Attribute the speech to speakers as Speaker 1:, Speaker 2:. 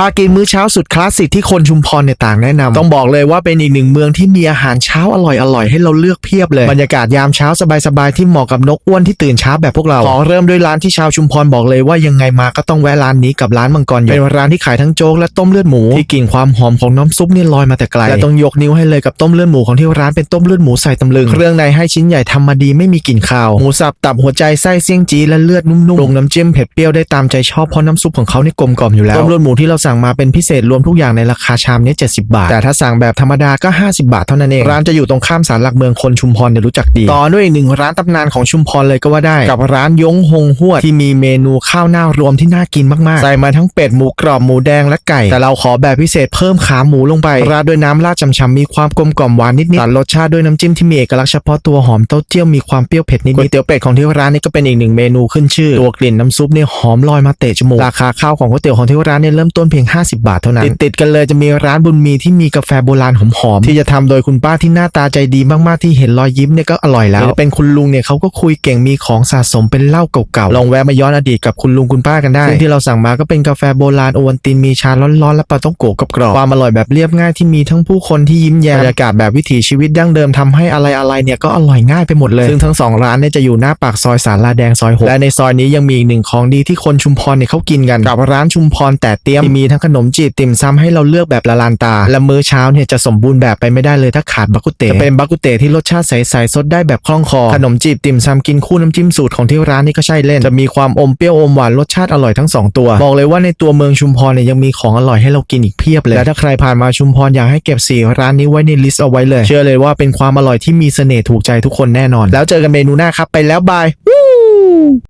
Speaker 1: พากินมื้อเช้าสุดคลาสสิกที่คนชุมพรเนี่ยต่างแนะนำต้องบอกเลยว่าเป็นอีกหนึ่งเมืองที่มีอาหารเช้าอร่อยๆให้เราเลือกเพียบเลย บรรยากาศยามเช้าสบายๆที่เหมาะกับนกอ้วนที่ตื่นเช้าแบบพวกเรา ขอเริ่มด้วยร้านที่ชาวชุมพรบอกเลยว่ายังไงมาก็ต้องแวะร้านนี้กับร้านมังกรหยกเป็นร้านที่ขายทั้งโจ๊กและต้มเลือดหมูที่กลิ่นความหอมของน้ำซุปเนี่ยลอยมาแต่ไกลและต้องยกนิ้วให้เลยกับต้มเลือดหมูของที่ร้านเป็นต้มเลือดหมูใส่ตำลึง เครื่องในให้ชิ้นใหญ่ทำมาดีไม่มีกลิ่นคาว หมูสับตับหัวใจไส้เสี่ยงจีและเลือดนุ่มๆปรุงน้ำจิ้มเผ็ดเปรี้ยวได้ตามใจชอบเพราะน้ำซุปของเขานี่กลมกล่อมอยู่แล้วต้มเลือดหมูที่เราสั่งมาเป็นพิเศษรวมทุกอย่างในราคาชามนี้70 บาท แต่ถ้าสั่งแบบธรรมดาก็ 50 บาทเท่านั้นเอง ร้านจะอยู่ตรงข้ามศาลหลักเมืองคนชุมพรเนี่ยรู้จักดี ต่อด้วยอีกหนึ่งร้านตำนานของชุมพรเลยก็ว่าได้ กับร้านยงฮงหวดที่มีเมนูข้าวหน้ารวมที่น่ากินมากๆ ใส่มาทั้งเป็ดหมูกรอบหมูแดงและไก่ แต่เราขอแบบพิเศษเพิ่มขาหมูลงไปราดด้วยน้ำราดจำๆมีความกลมกล่อมหวานนิดๆตัดรสชาติด้วยน้ำจิ้มที่มีเอกลักษณ์เฉพาะตัวหอมเต้าเจี้ยวมีความเปรี้ยวเผ็ดนิดๆก๋วยเตี๋ยวเป็ดของที่ร้านนี้ก็เป็นอีกหนึ่งเมนูขึ้นชื่อตัวกลิ่นน้ำซุปเนี่ยหอมลอยมาเตะจมูกราคาข้าวของก๋วยเตี๋ยวของที่ร้านเนี่ยเริ่มต้นเพียง50 บาทเท่านั้น ติดๆกันเลยจะมีร้านบุญมีที่มีกาแฟโบราณหอมๆที่จะทำโดยคุณป้าที่หน้าตาใจดีมากๆที่เห็นรอยยิ้มเนี่ยก็อร่อยแล้ว เป็นคุณลุงเนี่ยเขาก็คุยเก่งมีของสะสมเป็นเหล้าเก่าๆลองแวะมาย้อนอดีตกับคุณลุงคุณป้ากันได้ซึ่งที่เราสั่งมาก็เป็นกาแฟโบราณโอวัลตินมีชาร้อนๆและปลาต้องโกะกับกรอบความอร่อยแบบเรียบง่ายที่มีทั้งผู้คนที่ยิ้มแย้มบรรยากาศแบบวิถีชีวิตดั้งเดิมทำให้อะไรๆเนี่ยก็อร่อยง่ายไปหมดเลย ซึ่งทั้งสองร้านเนี่ยจะอยู่หน้าปากซอยสาราแดงซอยหกและในซอยนี้ยังมีอีกหนึ่งของดีที่คนชุมพรเนี่ยเขากินกันกับร้านชุมพรแต่เตี้ยมที่มีทั้งขนมจีบติ่มซำให้เราเลือกแบบละลานตา และมื้อเช้าเนี่ยจะสมบูรณ์แบบไปไม่ได้เลยถ้าขาดบักกุเตจะเป็นบักกุเตที่รสชาติใสๆสดได้แบบคล่องคอ ขนมจีบติ่มซำกินคู่น้ำจิ้มสูตรของที่ร้านนี่ก็ใช่เล่น จะมีความอมเปรี้ยวอมหวานรสชาติอร่อยทั้งสองตัว บอกเลยว่าในตัวเมืองชุมพรเนี่ยยังมีของอร่อยให้เรากินอีกเพียบเลยและถ้าใครผ่านมาชุมพรอยากให้เก็บสี่ร้านนี้ไว้ในลิสต์เอาไว้เลย เชื่อเลยว่าเป็นความอร่อยที่มีเสน่ห์ถูกใจทุกคนแน่นอน แล้วเจอกันเมนูหน้าครับไปแล้วบาย